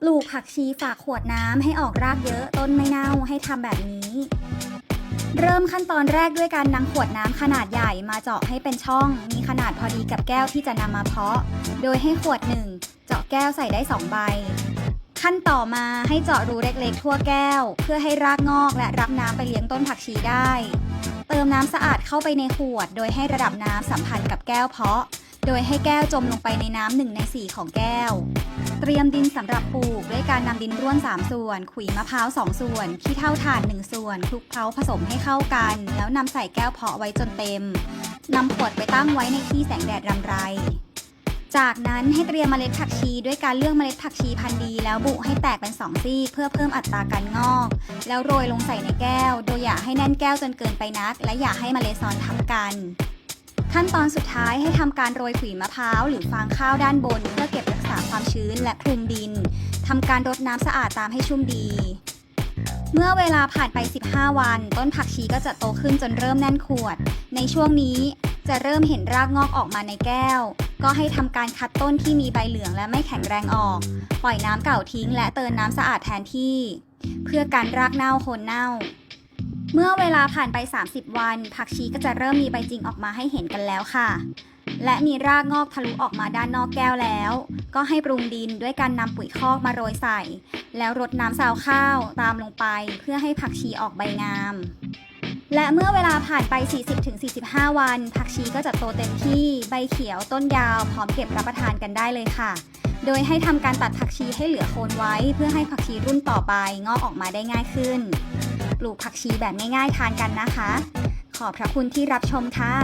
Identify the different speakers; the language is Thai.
Speaker 1: ปลูกผักชีฝากขวดน้ำให้ออกรากเยอะต้นไม่เน่าให้ทำแบบนี้ เริ่มขั้นตอนแรกด้วยการนำขวดน้ำขนาดใหญ่มาเจาะให้เป็นช่อง มีขนาดพอดีกับแก้วที่จะนำมาเพาะ โดยให้ขวดหนึ่งเจาะแก้วใส่ได้2ใบ ขั้นต่อมาให้เจาะรูเล็กๆทั่วแก้ว เพื่อให้รากงอกและรับน้ำไปเลี้ยงต้นผักชีได้ เติมน้ำสะอาดเข้าไปในขวด โดยให้ระดับน้ำสัมพันธ์กับแก้วเพาะ ดยให้แก้วจมลงไปในน้ำหนึ่งในสี่ของแก้ว เตรียมดินสำหรับปลูกด้วยการนำดินร่วน 3 ส่วน ขุยมะพร้าว 2 ส่วน ขี้เท่าถ่าน 1 ส่วนคลุกเคล้าผสมให้เข้ากัน แล้วนำใส่แก้วเพาะไว้จนเต็มนำขวดไปตั้งไว้ในที่แสงแดดรำไร จากนั้นให้เตรียมเมล็ดผักชีด้วยการเลือกเมล็ดผักชีพันธุ์ดี แล้วบุให้แตกเป็น2ซี่เพื่อเพิ่มอัตราการงอก แล้วโรยลงใส่ในแก้ว โดยอย่าให้แน่นแก้วจนเกินไปนัก และอย่าให้เมล็ดซ้อนทับกัน ขั้นตอนสุดท้ายให้ทำการโรยขุยมะพร้าวหรือฟางข้าวด้านบน เพื่อเก็บรักษาความชื้นและคลุมดินทำการรดน้ำสะอาดตามให้ชุ่มดี เมื่อเวลาผ่านไป 15 วัน ต้นผักชีก็จะโตขึ้นจนเริ่มแน่นขวด ในช่วงนี้จะเริ่มเห็นรากงอกออกมาในแก้ว ก็ให้ทำการคัดต้นที่มีใบเหลืองและไม่แข็งแรงออก ปล่อยน้ำเก่าทิ้งและเติมน้ำสะอาดแทนที่ เพื่อการรากเน่าโคนเน่า เมื่อเวลาผ่านไป 30 วัน ผักชีก็จะเริ่มมีใบจริงออกมาให้เห็นกันแล้วค่ะ และมีรากงอกทะลุออกมาด้านนอกแก้วแล้ว ก็ให้ปรุงดินด้วยการนำปุ๋ยคอกมาโรยใส่ แล้วรดน้ำซาวข้าวตามลงไปเพื่อให้ผักชีออกใบงาม และเมื่อเวลาผ่านไป 40-45 วัน ผักชีก็จะโตเต็มที่ใบเขียวต้นยาวพร้อมเก็บรับประทานกันได้เลยค่ะ โดยให้ทำการตัดผักชีให้เหลือโคนไว้ เพื่อให้ผักชีรุ่นต่อไปงอกออกมาได้ง่ายขึ้น ปลูกผักชีแบบง่ายๆทานกันนะคะ ขอบพระคุณที่รับชมค่ะ